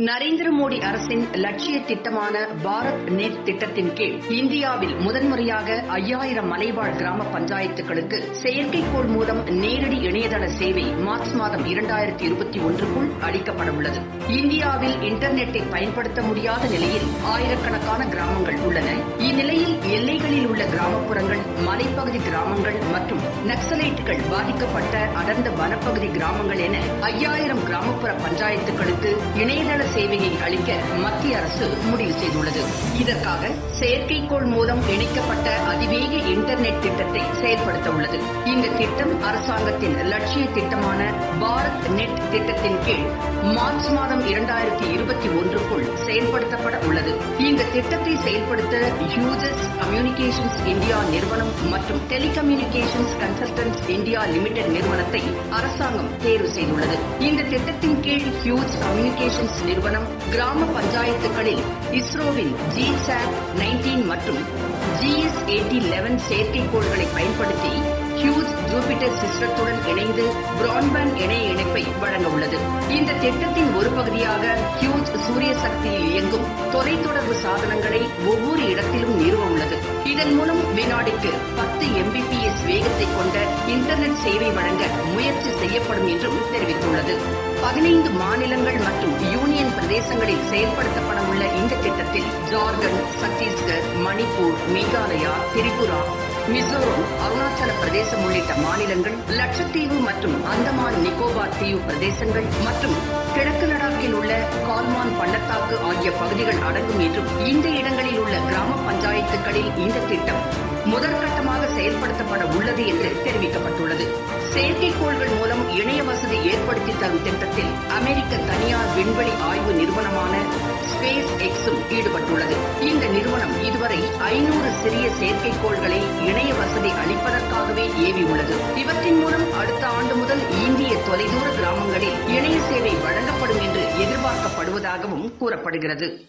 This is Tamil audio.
நரேந்திர மோடி அரசின் லட்சிய திட்டமான பாரத் நெட் திட்டத்தின் கீழ் இந்தியாவில் முதன்முறையாக ஐயாயிரம் மலைவாழ் கிராம பஞ்சாயத்துகளுக்கு செயற்கைக்கோள் மூலம் நேரடி இணையதள சேவை மார்ச் மாதம் இரண்டாயிரத்தி இருபத்தி ஒன்றுக்குள் அளிக்கப்படவுள்ளது. இந்தியாவில் இன்டர்நெட்டை பயன்படுத்த முடியாத நிலையில் ஆயிரக்கணக்கான கிராமங்கள் உள்ளன. இந்நிலையில் எல்லைகள் கிராமப்புறங்கள் மலைப்பகுதி கிராமங்கள் மற்றும் நக்சலைட்டுகள் பாதிக்கப்பட்ட அடர்ந்த வனப்பகுதி கிராமங்கள் என ஐயாயிரம் கிராமப்புற பஞ்சாயத்துகளுக்கு இணையதள சேவையை அளிக்க மத்திய அரசு முடிவு செய்துள்ளது. இதற்காக செயற்கைக்கோள் மூலம் இணைக்கப்பட்ட அதிவேக இன்டர்நெட் திட்டத்தை செயல்படுத்த உள்ளது. இந்த திட்டம் அரசாங்கத்தின் லட்சிய திட்டமான பாரத் நெட் திட்டத்தின் கீழ் மார்ச் மாதம் இரண்டாயிரத்தி இருபத்தி ஒன்றுக்குள் செயல்படுத்தப்பட உள்ளது. இந்த திட்டத்தை செயல்படுத்த ஹியூஜஸ் கம்யூனிகேஷன்ஸ் இந்தியா நிறுவனம் மற்றும் டெலிகம்யூனிகேஷன்ஸ் கன்சல்டன்ஸ் இந்தியா லிமிடெட் நிறுவனத்தை அரசாங்கம் தேர்வு செய்துள்ளது. இந்த திட்டத்தின் கீழ் ஹியூஜ் கம்யூனிகேஷன்ஸ் நிறுவனம் கிராம பஞ்சாயத்துகளில் இஸ்ரோவின் ஜி சாட் நைன்டீன் மற்றும் ஜிஎஸ் எயிட்டி லெவன் செயற்கைக்கோள்களை பயன்படுத்தி ஹியூஜ் ஜூபிட்டர் சிஸ்டத்துடன் இணைந்து பிராட்பேண்ட் இணைய இணைப்பை வழங்க உள்ளது இந்த திட்டத்தின் ஒரு பகுதியாக ஹியூஜ் சூரிய சக்தியில் இயங்கும் தொலைத்தொடர்பு சாதனங்களை ஒவ்வொரு இடத்திலும் நிறுவ உள்ளது இதன் மூலம் வினாடிக்கு பத்து எம்பிபிஎஸ் வேகத்தை கொண்ட இன்டர்நெட் சேவை வழங்க முயற்சி செய்யப்படும் என்றும் தெரிவித்துள்ளது. பதினைந்து மாநிலங்கள் மற்றும் யூனியன் பிரதேசங்களில் செயல்படுத்தப்பட உள்ள இந்த திட்டத்தில் ஜார்க்கண்ட் சத்தீஸ்கர் மணிப்பூர் மேகாலயா திரிபுரா மிசோரம் அருணாச்சல பிரதேசம் உள்ளிட்ட மாநிலங்கள் லட்சத்தீவு மற்றும் அந்தமான் நிக்கோபார் தீவு பிரதேசங்கள் மற்றும் கிழக்கு லடாக்கில் உள்ள கால்மான் பள்ளத்தாக்கு ஆகிய பகுதிகள் அடங்கும் என்றும் இந்த இடங்களில் உள்ள கிராம பஞ்சாயத்துகளில் இந்த திட்டம் முதற்கட்டமாக செயல்படுத்தப்பட உள்ளது என்று தெரிவிக்கப்பட்டுள்ளது. செயற்கைக்கோள்கள் மூலம் இணைய வசதி ஏற்படுத்தி தரும் திட்டத்தில் அமெரிக்க தனியார் விண்வெளி ஆய்வு நிறுவனமான ஸ்பேஸ் எக்ஸும் ஈடுபட்டுள்ளது. இந்த நிறுவனம் இதுவரை ஐநூறு சிறிய செயற்கைக்கோள்களை இணைய வசதி அளிப்பதற்காகவே ஏவி உள்ளது. இவற்றின் மூலம் அடுத்த ஆண்டு முதல் இந்திய தொலைதூர கிராமங்களில் இணைய சேவை வழங்கப்படும் என்று எதிர்பார்க்கப்படுவதாகவும் கூறப்படுகிறது.